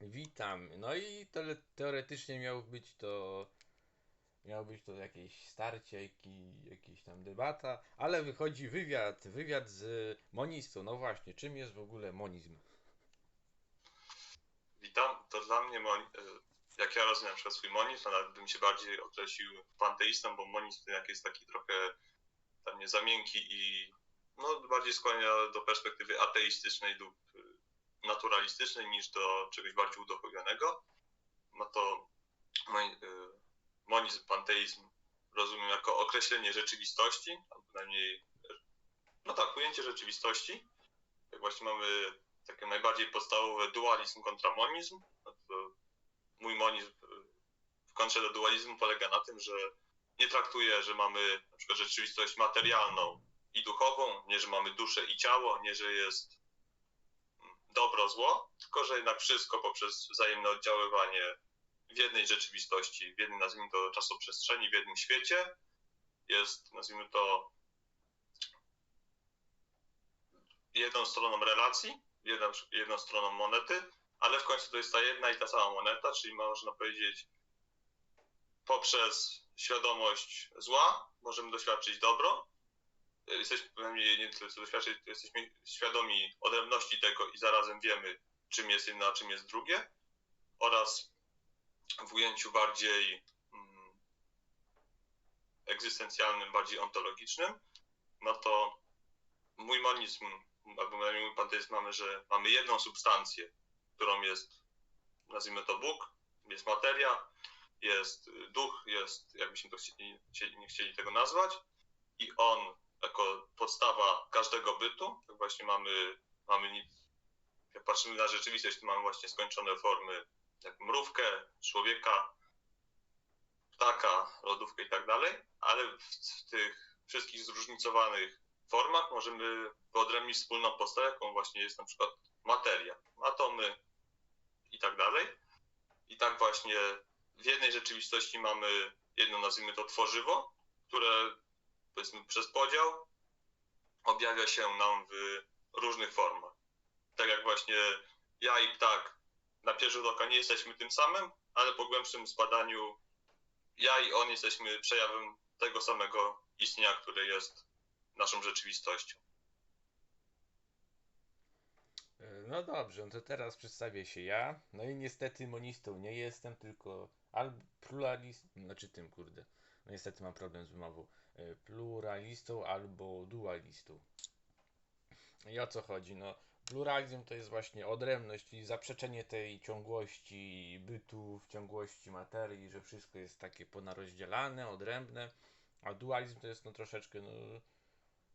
Witam. No i to teoretycznie miało być to miało być to jakieś starcie, jaki, jakieś tam debata, ale wychodzi wywiad, wywiad z monistą. No właśnie, czym jest w ogóle monizm? Witam, to dla mnie, e, jak ja rozumiem na przykład swój monizm, to nawet bym się bardziej określił panteistą, bo monizm jak jest taki trochę tam nie za miękki i no, bardziej skłania do perspektywy ateistycznej lub naturalistycznej niż do czegoś bardziej uduchowionego. No to monizm, panteizm rozumiem jako określenie rzeczywistości, a przynajmniej, no tak, ujęcie rzeczywistości. Jak właśnie mamy takie najbardziej podstawowe dualizm kontra monizm, no mój monizm w kontrze do dualizmu polega na tym, że nie traktuje, że mamy na przykład rzeczywistość materialną i duchową, nie, że mamy duszę i ciało, nie, że jest dobro, zło, tylko że jednak wszystko poprzez wzajemne oddziaływanie w jednej rzeczywistości, w jednej, nazwijmy to, czasoprzestrzeni, w jednym świecie jest, nazwijmy to, jedną stroną relacji, jedną, jedną stroną monety, ale w końcu to jest ta jedna i ta sama moneta, czyli można powiedzieć, poprzez świadomość zła możemy doświadczyć dobro. Jesteśmy, przynajmniej nie tyle co doświadczyć, jesteśmy świadomi odrębności tego i zarazem wiemy, czym jest jedno, a czym jest drugie. Oraz w ujęciu bardziej mm, egzystencjalnym, bardziej ontologicznym, no to mój monizm, albo mój panteizm mamy, że mamy jedną substancję, którą jest, nazwijmy to Bóg, jest materia, jest duch, jest, jakbyśmy to chcieli, nie chcieli tego nazwać, i on jako podstawa każdego bytu, tak właśnie mamy, mamy jak patrzymy na rzeczywistość, to mamy właśnie skończone formy jak mrówkę, człowieka, ptaka, lodówkę i tak dalej, ale w tych wszystkich zróżnicowanych formach możemy wyodrębnić wspólną postawę, jaką właśnie jest na przykład materia, atomy i tak dalej. I tak właśnie w jednej rzeczywistości mamy jedno, nazwijmy to tworzywo, które powiedzmy przez podział objawia się nam w różnych formach. Tak jak właśnie ja i ptak na pierwszy rzut oka nie jesteśmy tym samym, ale po głębszym zbadaniu ja i on jesteśmy przejawem tego samego istnienia, które jest naszą rzeczywistością. No dobrze, no to teraz przedstawię się ja. No i niestety monistą nie jestem, tylko albo pluralistą, znaczy tym kurde. No niestety mam problem z wymową. E, pluralistą albo dualistą. I o co chodzi? No pluralizm to jest właśnie odrębność, czyli zaprzeczenie tej ciągłości bytu, ciągłości materii, że wszystko jest takie ponarozdzielane, odrębne, a dualizm to jest no troszeczkę no,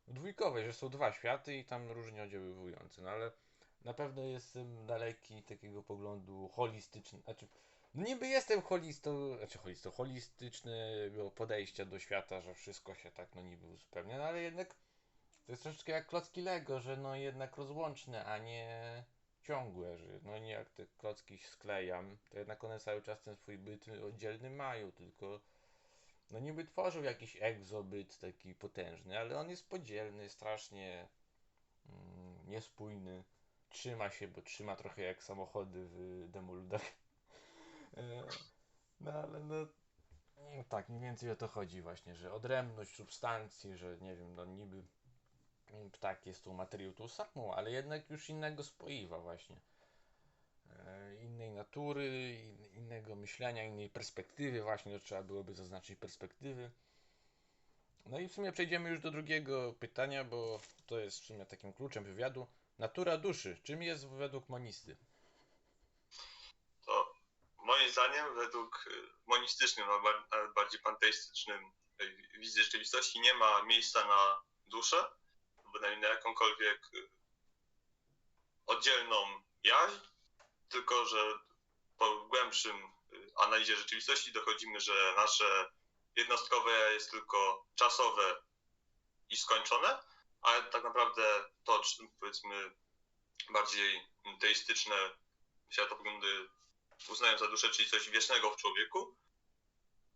dwójkowe, że są dwa światy i tam różnie oddziaływujące, no ale na pewno jestem daleki takiego poglądu holistycznego, znaczy niby jestem holistą, znaczy holistą, holistycznego podejścia do świata, że wszystko się tak no niby uzupełnia, no ale jednak to jest troszeczkę jak klocki Lego, że no jednak rozłączne, a nie ciągłe, że no nie jak te klocki sklejam, to jednak one cały czas ten swój byt oddzielny mają, tylko no niby tworzył jakiś egzobyt taki potężny, ale on jest podzielny, strasznie mm, niespójny. Trzyma się, bo trzyma trochę jak samochody w demoludach. E, no ale no, tak, mniej więcej o to chodzi właśnie, że odrębność substancji, że nie wiem, no niby ptak jest tu materiał tą samą, ale jednak już innego spoiwa właśnie. E, innej natury, innego myślenia, innej perspektywy właśnie, to trzeba byłoby zaznaczyć perspektywy. No i w sumie przejdziemy już do drugiego pytania, bo to jest w sumie takim kluczem wywiadu. Natura duszy. Czym jest według monisty? Zdaniem, według y, monistycznym, a nawet bardziej panteistycznym y, wizji rzeczywistości nie ma miejsca na duszę, bynajmniej na jakąkolwiek y, oddzielną jaźń, tylko że po głębszym analizie rzeczywistości dochodzimy, że nasze jednostkowe ja jest tylko czasowe i skończone, ale tak naprawdę to, powiedzmy, bardziej teistyczne światopoglądy uznają za duszę, czyli coś wiecznego w człowieku,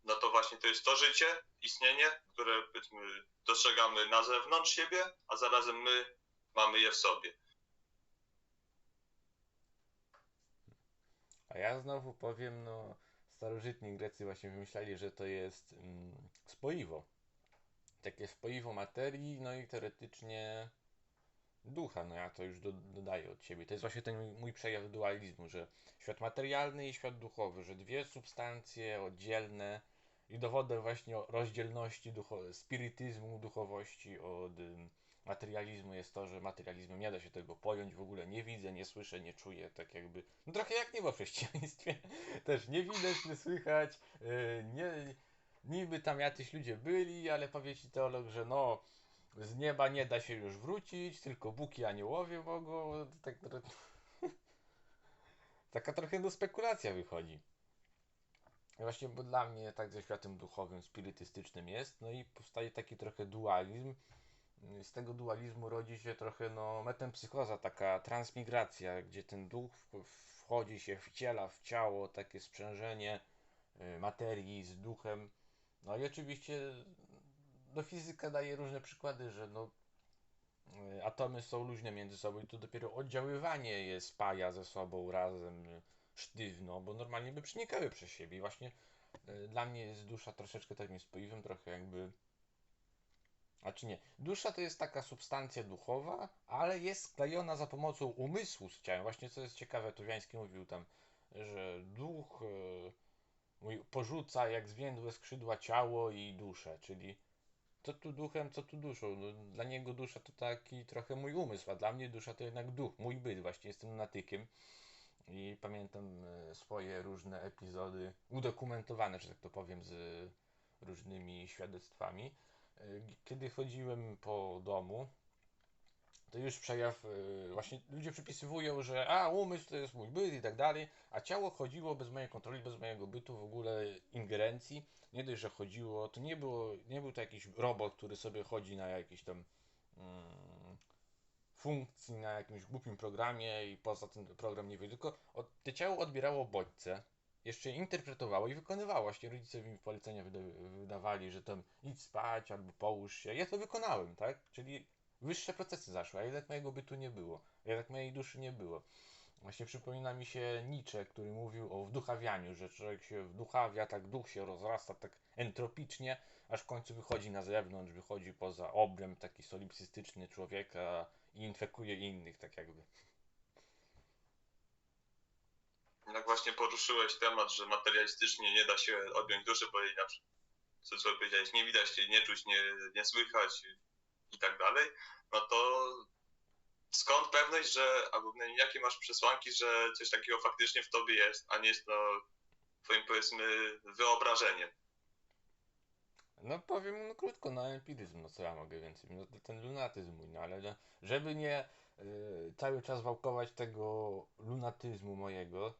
no to właśnie to jest to życie, istnienie, które powiedzmy dostrzegamy na zewnątrz siebie, a zarazem my mamy je w sobie. A ja znowu powiem, no starożytni Grecy właśnie wymyślali, że to jest mm, spoiwo. Takie spoiwo materii, no i teoretycznie ducha, no ja to już do, dodaję od siebie. To jest właśnie ten mój, przejaw dualizmu, że świat materialny i świat duchowy, że dwie substancje oddzielne i dowodem właśnie rozdzielności ducho, spirytyzmu, duchowości od materializmu jest to, że materializmem nie da się tego pojąć, w ogóle nie widzę, nie słyszę, nie czuję, tak jakby, no trochę jak nie w chrześcijaństwie, też nie widać, nie słychać, yy, nie, niby tam jacyś ludzie byli, ale powie ci teolog, że no, z nieba nie da się już wrócić, tylko Bóg i aniołowie mogą, tak, taka trochę no spekulacja wychodzi. Właśnie, bo dla mnie tak ze światem duchowym, spirytystycznym jest, no i powstaje taki trochę dualizm, z tego dualizmu rodzi się trochę no, metempsychoza, taka transmigracja, gdzie ten duch wchodzi się, wciela w ciało, takie sprzężenie y, materii z duchem. No i oczywiście no, fizyka daje różne przykłady, że no, y, atomy są luźne między sobą i to dopiero oddziaływanie je spaja ze sobą razem y, sztywno, bo normalnie by przenikały przez siebie. I właśnie dla mnie jest dusza troszeczkę takim spoiwem, trochę jakby a czy nie? Dusza to jest taka substancja duchowa, ale jest sklejona za pomocą umysłu z ciałem. Właśnie co jest ciekawe, Tuwiański mówił tam, że duch porzuca jak zwiędłe skrzydła ciało i duszę, czyli co tu duchem, co tu duszą. No, dla niego dusza to taki trochę mój umysł, a dla mnie dusza to jednak duch, mój byt. Właśnie jestem natykiem i pamiętam e, swoje różne epizody udokumentowane, że tak to powiem, z różnymi świadectwami kiedy chodziłem po domu, to już przejaw, e, właśnie ludzie przypisywują, że a umysł to jest mój byt i tak dalej, a ciało chodziło bez mojej kontroli, bez mojego bytu, w ogóle ingerencji. Nie dość, że chodziło, to nie, było, nie był to jakiś robot, który sobie chodzi na jakiś tam mm, funkcji, na jakimś głupim programie i poza ten program nie wie, tylko od, to ciało odbierało bodźce, jeszcze interpretowało i wykonywało. Właśnie rodzice mi polecenia wydawali, że tam idź spać albo połóż się. Ja to wykonałem, tak? Czyli wyższe procesy zaszły, a jednak mojego bytu nie było. Jednak mojej duszy nie było. Właśnie przypomina mi się Nietzsche, który mówił o wduchawianiu, że człowiek się wduchawia, tak duch się rozrasta tak entropicznie, aż w końcu wychodzi na zewnątrz, wychodzi poza obręb taki solipsystyczny człowieka i infekuje innych, tak jakby. jak właśnie poruszyłeś temat, że materialistycznie nie da się odjąć duszy, bo jej na przykład, co, powiedziałeś, nie widać nie czuć, nie, nie słychać i tak dalej, no to skąd pewność, że, albo jakie masz przesłanki, że coś takiego faktycznie w tobie jest, a nie jest to twoim, powiedzmy, wyobrażeniem? No powiem no, krótko, no empiryzm, no co ja mogę więcej, no ten lunatyzm mój, no ale no, żeby nie y, cały czas wałkować tego lunatyzmu mojego,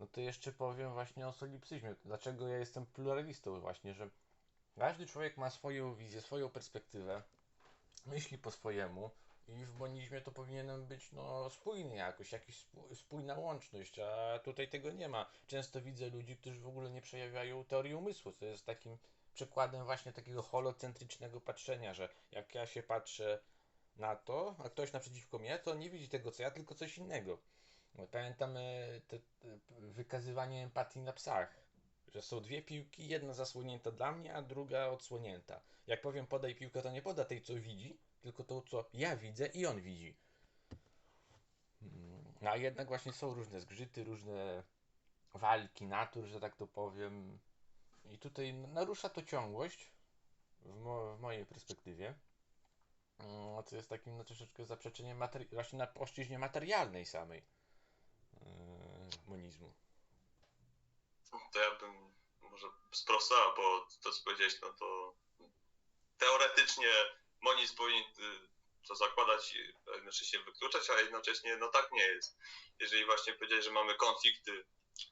no to jeszcze powiem właśnie o solipsyzmie. Dlaczego ja jestem pluralistą właśnie, że każdy człowiek ma swoją wizję, swoją perspektywę, myśli po swojemu i w monizmie to powinienem być no, spójny jakoś, jakaś spójna łączność, a tutaj tego nie ma. Często widzę ludzi, którzy w ogóle nie przejawiają teorii umysłu, co jest takim przykładem właśnie takiego holocentrycznego patrzenia, że jak ja się patrzę na to, a ktoś naprzeciwko mnie, to nie widzi tego co ja, tylko coś innego. Pamiętam e, te, te wykazywanie empatii na psach, że są dwie piłki, jedna zasłonięta dla mnie, a druga odsłonięta. Jak powiem podaj piłkę, to nie poda tej, co widzi, tylko to, co ja widzę i on widzi. No a jednak właśnie są różne zgrzyty, różne walki natur, że tak to powiem. I tutaj narusza to ciągłość w, mo w mojej perspektywie. No, co jest takim no, troszeczkę zaprzeczeniem właśnie na płaszczyźnie materialnej samej monizmu? To ja bym może sprostał, bo to co powiedziałeś, no to teoretycznie monizm powinien y, to zakładać, jednocześnie wykluczać, a jednocześnie no tak nie jest. Jeżeli właśnie powiedziałeś, że mamy konflikty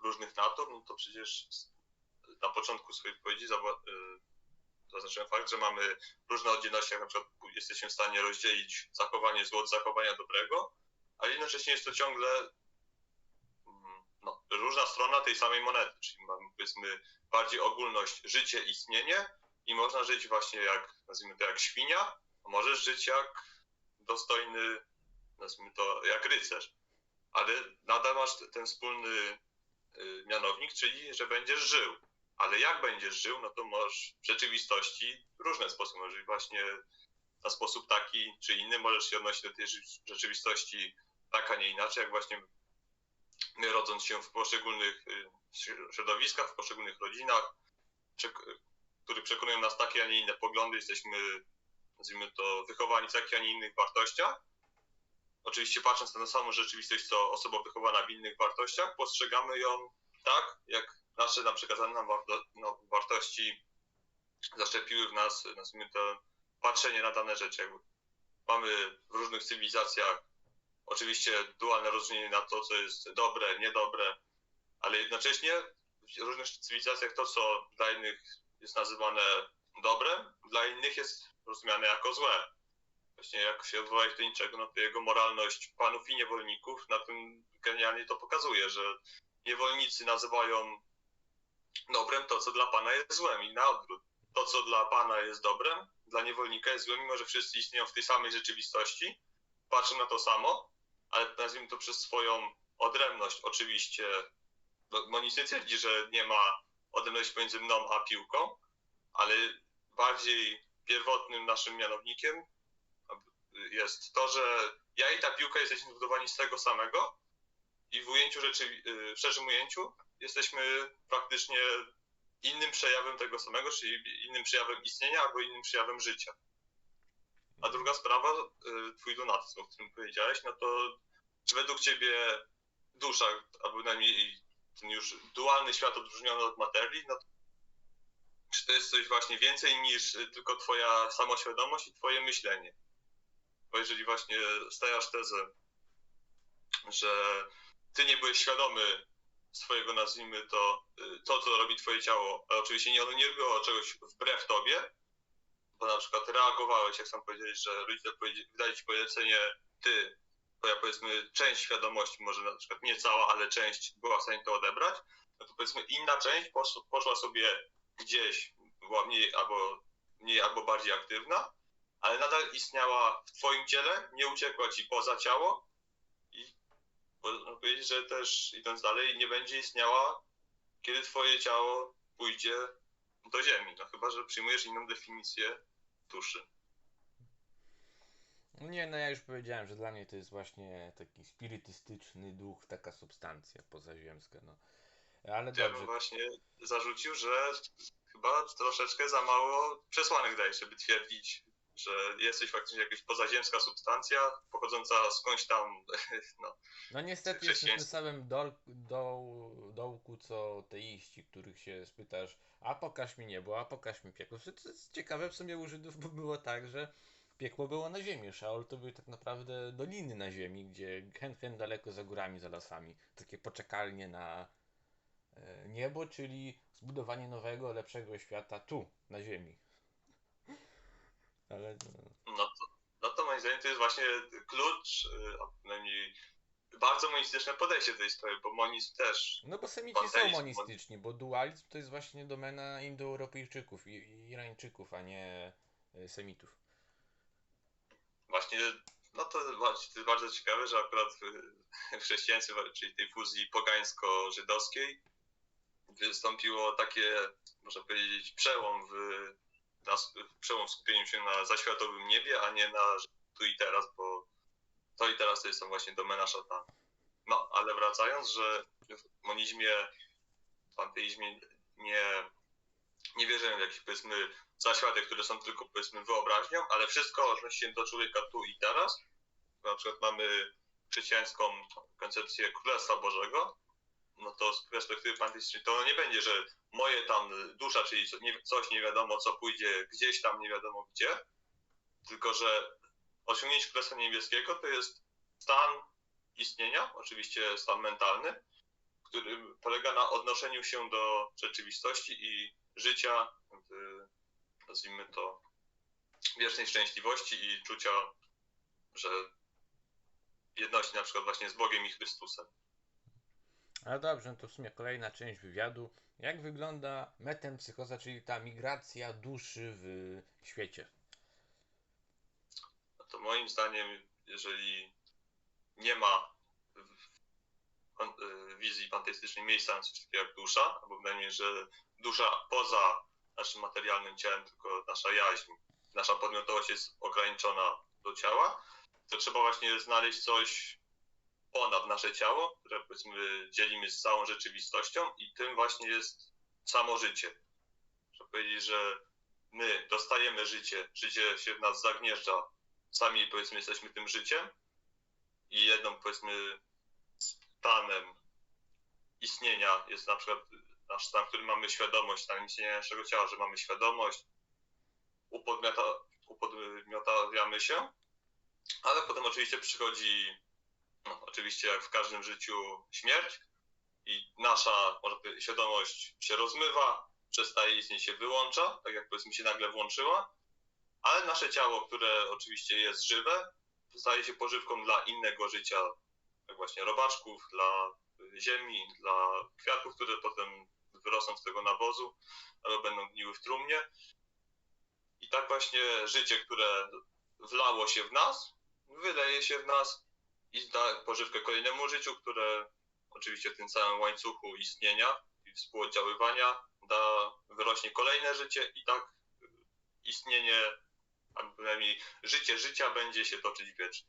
różnych natur, no to przecież na początku swojej wypowiedzi y, zaznaczyłem fakt, że mamy różne oddzielności, jak na przykład jesteśmy w stanie rozdzielić zachowanie zło od zachowania dobrego, a jednocześnie jest to ciągle różna strona tej samej monety, czyli mamy powiedzmy bardziej ogólność życie, istnienie i można żyć właśnie jak, nazwijmy to jak świnia, a możesz żyć jak dostojny, nazwijmy to jak rycerz, ale nadal masz ten wspólny, mianownik, czyli że będziesz żył. Ale jak będziesz żył, no to możesz w rzeczywistości różne sposoby. Może właśnie na sposób taki czy inny możesz się odnosić do tej rzeczywistości tak, a nie inaczej, jak właśnie my rodząc się w poszczególnych y, środowiskach, w poszczególnych rodzinach, których przekonują nas takie, a nie inne poglądy, jesteśmy, nazwijmy to, wychowani w takich, a nie innych wartościach. Oczywiście patrząc na tę samą rzeczywistość, co osoba wychowana w innych wartościach, postrzegamy ją tak, jak nasze na przekazane nam no, wartości zaszczepiły w nas, nazwijmy to, patrzenie na dane rzeczy. Mamy w różnych cywilizacjach oczywiście dualne rozróżnienie na to, co jest dobre, niedobre, ale jednocześnie w różnych cywilizacjach to, co dla innych jest nazywane dobrem, dla innych jest rozumiane jako złe. Właśnie jak się odwołuje do niczego, no to jego moralność panów i niewolników na tym genialnie to pokazuje, że niewolnicy nazywają dobrem to, co dla pana jest złem i na odwrót. To, co dla pana jest dobrem, dla niewolnika jest złem, mimo że wszyscy istnieją w tej samej rzeczywistości, patrzą na to samo, ale nazwijmy to przez swoją odrębność oczywiście. No, Moniz nie twierdzi, że nie ma odrębności pomiędzy mną a piłką, ale bardziej pierwotnym naszym mianownikiem jest to, że ja i ta piłka jesteśmy zbudowani z tego samego i w ujęciu rzeczy, w szerszym ujęciu jesteśmy praktycznie innym przejawem tego samego, czyli innym przejawem istnienia albo innym przejawem życia. A druga sprawa, y, twój donatyzm, o którym powiedziałeś, no to czy według ciebie dusza, albo przynajmniej ten już dualny świat odróżniony od materii, no to czy to jest coś właśnie więcej niż tylko twoja samoświadomość i twoje myślenie? Bo jeżeli właśnie stawiasz tezę, że ty nie byłeś świadomy swojego, nazwijmy to, y, to, co robi twoje ciało, ale oczywiście nie, ono nie robiło czegoś wbrew tobie, bo na przykład reagowałeś, jak sam powiedziałeś, że rodzice wydali ci polecenie, ty, twoja powiedzmy część świadomości, może na przykład nie cała, ale część była w stanie to odebrać, no to powiedzmy inna część poszła sobie gdzieś, była mniej albo, mniej albo bardziej aktywna, ale nadal istniała w twoim ciele, nie uciekła ci poza ciało i można powiedzieć, że też idąc dalej, nie będzie istniała, kiedy twoje ciało pójdzie do ziemi. No chyba, że przyjmujesz inną definicję duszy. Nie, no ja już powiedziałem, że dla mnie to jest właśnie taki spirytystyczny duch, taka substancja pozaziemska, no. Ale ja bym właśnie zarzucił, że chyba troszeczkę za mało przesłanek daje, żeby twierdzić, że jesteś faktycznie jakaś pozaziemska substancja pochodząca skądś tam. No, no niestety jest w tym samym dol, doł, dołku co teiści, których się spytasz, a pokaż mi niebo, a pokaż mi piekło. To jest ciekawe w sumie u Żydów, bo było tak, że piekło było na ziemi. Szaol to były tak naprawdę doliny na ziemi, gdzie hen daleko za górami, za lasami. Takie poczekalnie na e, niebo, czyli zbudowanie nowego, lepszego świata tu, na ziemi. Ale... No, no to, no to moim zdaniem to jest właśnie klucz, y, a przynajmniej bardzo monistyczne podejście do tej sprawy, bo monizm też. No bo semici są monistyczni, bo dualizm to jest właśnie domena Indoeuropejczyków i Irańczyków, a nie y, Semitów. Właśnie, no to, to jest bardzo ciekawe, że akurat w, w chrześcijaństwie, czyli tej fuzji pogańsko-żydowskiej, wystąpiło takie, można powiedzieć, przełom w, na, przełom w skupieniu się na zaświatowym niebie, a nie na tu i teraz, bo to i teraz to jest właśnie domena szatana. No, ale wracając, że w monizmie, w panteizmie nie, nie wierzymy w jakieś, powiedzmy, zaświaty, które są tylko, powiedzmy, wyobraźnią, ale wszystko odnosi się do człowieka tu i teraz. Na przykład mamy chrześcijańską koncepcję Królestwa Bożego, no to z perspektywy panteistycznej to nie będzie, że moje tam dusza, czyli coś nie wiadomo co pójdzie gdzieś tam nie wiadomo gdzie, tylko że osiągnięcie Królestwa Niebieskiego to jest stan istnienia, oczywiście stan mentalny, który polega na odnoszeniu się do rzeczywistości i życia, w, nazwijmy to, wiecznej szczęśliwości i czucia, że jedności na przykład właśnie z Bogiem i Chrystusem. Ale dobrze, no to w sumie kolejna część wywiadu. Jak wygląda metempsychoza, czyli ta migracja duszy w świecie? No to moim zdaniem, jeżeli nie ma y, wizji panteistycznej miejsca na coś jak dusza, albo przynajmniej, że dusza poza naszym materialnym ciałem, tylko nasza jaźń, nasza podmiotowość jest ograniczona do ciała, to trzeba właśnie znaleźć coś ponad nasze ciało, które powiedzmy dzielimy z całą rzeczywistością i tym właśnie jest samo życie. Trzeba powiedzieć, że my dostajemy życie, życie się w nas zagnieżdża, sami powiedzmy jesteśmy tym życiem i jedną powiedzmy stanem istnienia jest na przykład nasz stan, w którym mamy świadomość, stan istnienia naszego ciała, że mamy świadomość, upodmiota, upodmiotawiamy się, ale potem oczywiście przychodzi, oczywiście jak w każdym życiu, śmierć i nasza świadomość się rozmywa, przestaje istnieć, się wyłącza, tak jak powiedzmy się nagle włączyła, ale nasze ciało, które oczywiście jest żywe, staje się pożywką dla innego życia, jak właśnie robaczków, dla ziemi, dla kwiatów, które potem wyrosną z tego nawozu albo będą gniły w trumnie. I tak właśnie życie, które wlało się w nas, wyleje się w nas i da pożywkę kolejnemu życiu, które oczywiście w tym całym łańcuchu istnienia i współoddziaływania da, wyrośnie kolejne życie i tak istnienie, a przynajmniej życie życia będzie się toczyć wiecznie.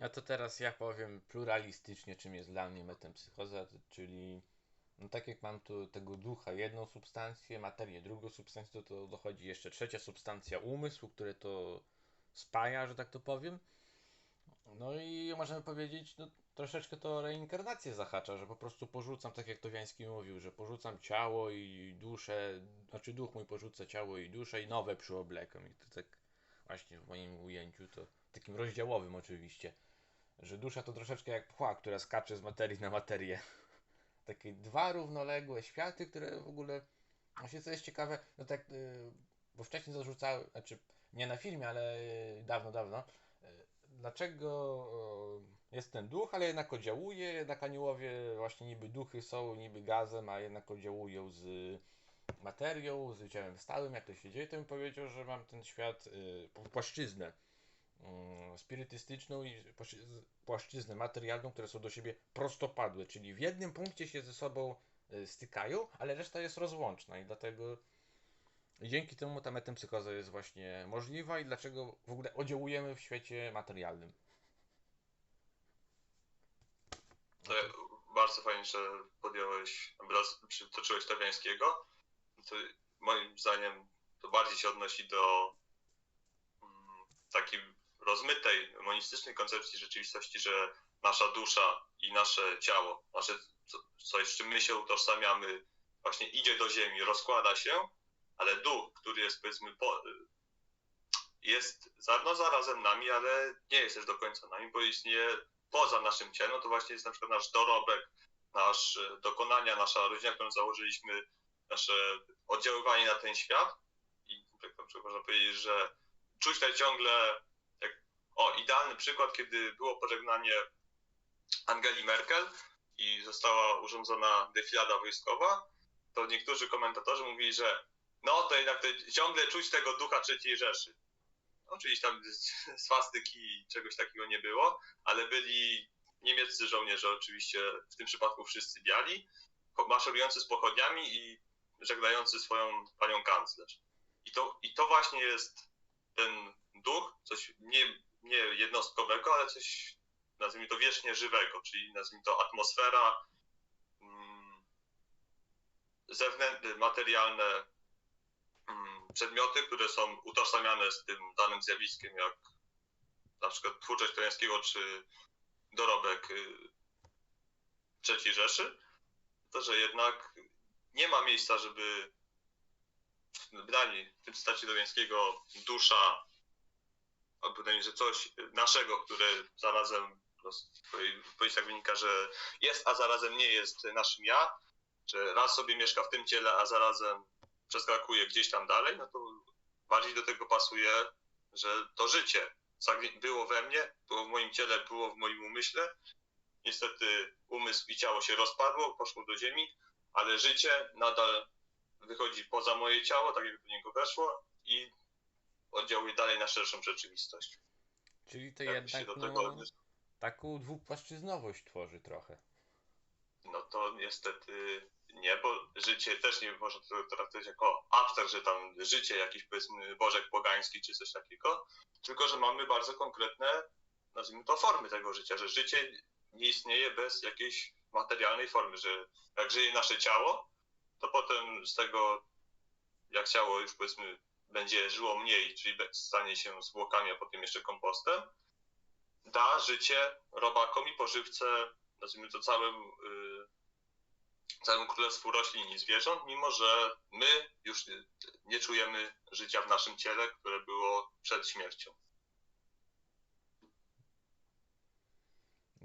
A to teraz ja powiem pluralistycznie, czym jest dla mnie metempsychoza, czyli no tak jak mam tu tego ducha jedną substancję, materię drugą substancję, to, to dochodzi jeszcze trzecia substancja umysłu, które to spaja, że tak to powiem. No i możemy powiedzieć, no troszeczkę to reinkarnację zahacza, że po prostu porzucam, tak jak to Wiański mówił, że porzucam ciało i duszę, znaczy duch mój porzuca ciało i duszę i nowe przyoblekam. I to tak właśnie w moim ujęciu, to takim rozdziałowym oczywiście, że dusza to troszeczkę jak pchła, która skacze z materii na materię. Takie dwa równoległe światy, które w ogóle, właśnie co jest ciekawe, no tak, yy, bo wcześniej zarzucały, znaczy nie na filmie, ale dawno, dawno, dlaczego jest ten duch, ale jednak oddziałuje, jednak aniołowie właśnie niby duchy są, niby gazem, a jednak oddziałują z materią, z ciałem stałym, jak to się dzieje, to bym powiedział, że mam ten świat, yy, płaszczyznę yy, spirytystyczną i płaszczyznę materialną, które są do siebie prostopadłe, czyli w jednym punkcie się ze sobą yy, stykają, ale reszta jest rozłączna i dlatego dzięki temu ta metempsychoza jest właśnie możliwa i dlaczego w ogóle oddziałujemy w świecie materialnym. To bardzo fajnie, że podjąłeś, przytoczyłeś Tawiańskiego. To moim zdaniem to bardziej się odnosi do mm, takiej rozmytej, monistycznej koncepcji rzeczywistości, że nasza dusza i nasze ciało, nasze coś, z czym my się utożsamiamy, właśnie idzie do ziemi, rozkłada się, ale duch, który jest powiedzmy po, jest no, zarazem nami, ale nie jest też do końca nami, bo istnieje poza naszym ciałem, no to właśnie jest na przykład nasz dorobek, nasz e, dokonania, nasza rodzina, którą założyliśmy, nasze oddziaływanie na ten świat. I tak na przykład można powiedzieć, że czuć tutaj ciągle, jak, o, idealny przykład, kiedy było pożegnanie Angeli Merkel i została urządzona defilada wojskowa, to niektórzy komentatorzy mówili, że no to jednak to ciągle czuć tego ducha III Rzeszy. Oczywiście tam swastyki czegoś takiego nie było, ale byli niemieccy żołnierze, oczywiście w tym przypadku wszyscy biali, maszerujący z pochodniami i żegnający swoją panią kanclerz. I to, I to właśnie jest ten duch, coś nie, nie jednostkowego, ale coś, nazwijmy to wiecznie żywego, czyli nazwijmy to atmosfera, mm, zewnętrzne, materialne przedmioty, które są utożsamiane z tym danym zjawiskiem, jak na przykład twórczość Trojańskiego czy dorobek III y, Rzeszy, to że jednak nie ma miejsca, żeby w tym cytacie Dowiańskiego dusza, albo przynajmniej, że coś naszego, które zarazem no, w tak wynika, że jest, a zarazem nie jest naszym ja, że raz sobie mieszka w tym ciele, a zarazem przeskakuje gdzieś tam dalej, no to bardziej do tego pasuje, że to życie było we mnie, było w moim ciele, było w moim umyśle. Niestety umysł i ciało się rozpadło, poszło do ziemi, ale życie nadal wychodzi poza moje ciało, tak jak do niego weszło i oddziałuje dalej na szerszą rzeczywistość. Czyli to jak jednak, no, taką dwupłaszczyznowość tworzy trochę. No to niestety nie, bo życie też nie można tego traktować jako abstrakt, że tam życie jakiś powiedzmy bożek pogański czy coś takiego, tylko że mamy bardzo konkretne, nazwijmy to, formy tego życia, że życie nie istnieje bez jakiejś materialnej formy, że jak żyje nasze ciało, to potem z tego, jak ciało już powiedzmy będzie żyło mniej, czyli stanie się zwłokami, a potem jeszcze kompostem, da życie robakom i pożywce, nazwijmy to całym, y, całym królestwu roślin i zwierząt, mimo że my już nie, nie czujemy życia w naszym ciele, które było przed śmiercią.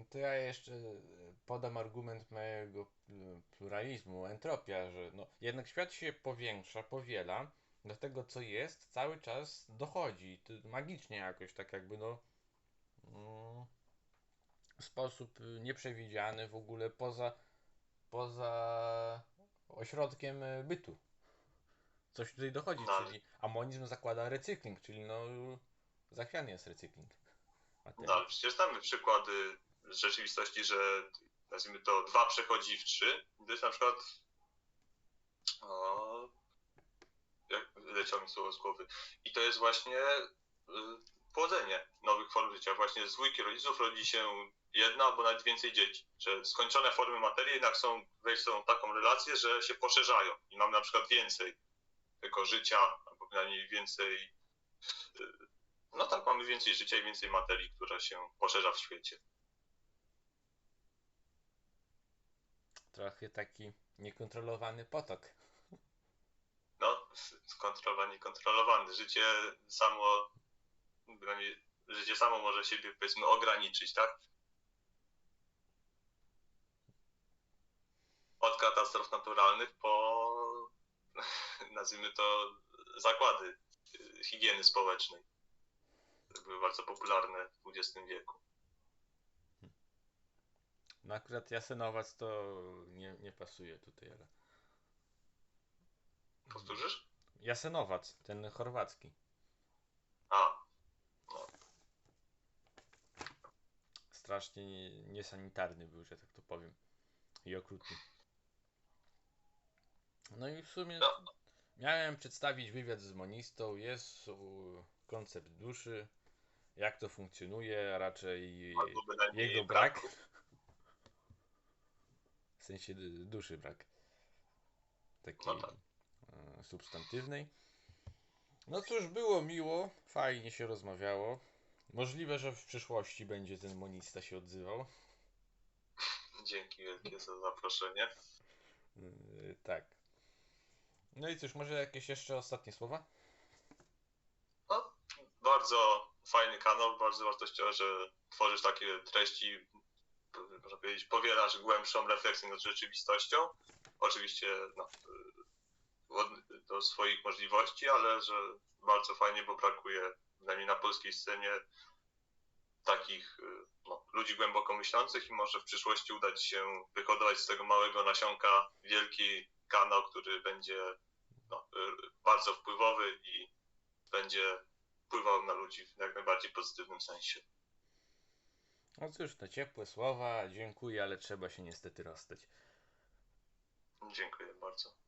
To ja jeszcze e, podam argument mojego pl- pluralizmu, entropia, że no, jednak świat się powiększa, powiela, do tego co jest cały czas dochodzi, magicznie jakoś, tak jakby no mm, w sposób y, nieprzewidziany w ogóle poza, poza ośrodkiem y, bytu. Coś tutaj dochodzi, No, czyli amonizm zakłada recykling, czyli no zachwiany jest recykling. materii. No przecież znamy przykłady z rzeczywistości, że nazwijmy to dwa przechodzi w trzy. To jest na przykład o, jak leciał mi słowo z głowy. I to jest właśnie y, płodzenie nowych form życia. Właśnie z dwójki rodziców rodzi się jedna albo nawet więcej dzieci. Że skończone formy materii jednak są wejść w tą taką relację, że się poszerzają i mamy na przykład więcej tego życia, albo przynajmniej więcej no tak, mamy więcej życia i więcej materii, która się poszerza w świecie. Trochę taki niekontrolowany potok. No, skontrolowany, kontrolowany. Życie samo, życie samo może siebie, powiedzmy, ograniczyć, tak? Od katastrof naturalnych po, nazwijmy to, zakłady higieny społecznej. które Były bardzo popularne w XX wieku. No akurat Jasenowac to nie, nie pasuje tutaj, ale... Powtórzysz? Jasenowac, ten chorwacki. A, Strasznie nie- niesanitarny był, że tak to powiem. I okrutny. No i w sumie No. miałem przedstawić wywiad z monistą. Jest koncept duszy, jak to funkcjonuje, a raczej jego brak. W sensie duszy brak. Takiej No tak. e, substantywnej. No cóż, było miło, fajnie się rozmawiało. Możliwe, że w przyszłości będzie ten monista się odzywał. Dzięki wielkie za zaproszenie. Yy, tak. No i cóż, może jakieś jeszcze ostatnie słowa? No, bardzo fajny kanał, bardzo wartościowy, że tworzysz takie treści, można powiedzieć, powielasz głębszą refleksję nad rzeczywistością. Oczywiście no, y, do swoich możliwości, ale że bardzo fajnie, bo brakuje przynajmniej na polskiej scenie takich y, no, ludzi głęboko myślących i może w przyszłości udać się wyhodować z tego małego nasionka wielki kanał, który będzie bardzo wpływowy i będzie wpływał na ludzi w jak najbardziej pozytywnym sensie. No cóż, to ciepłe słowa, dziękuję, ale trzeba się niestety rozstać. Dziękuję bardzo.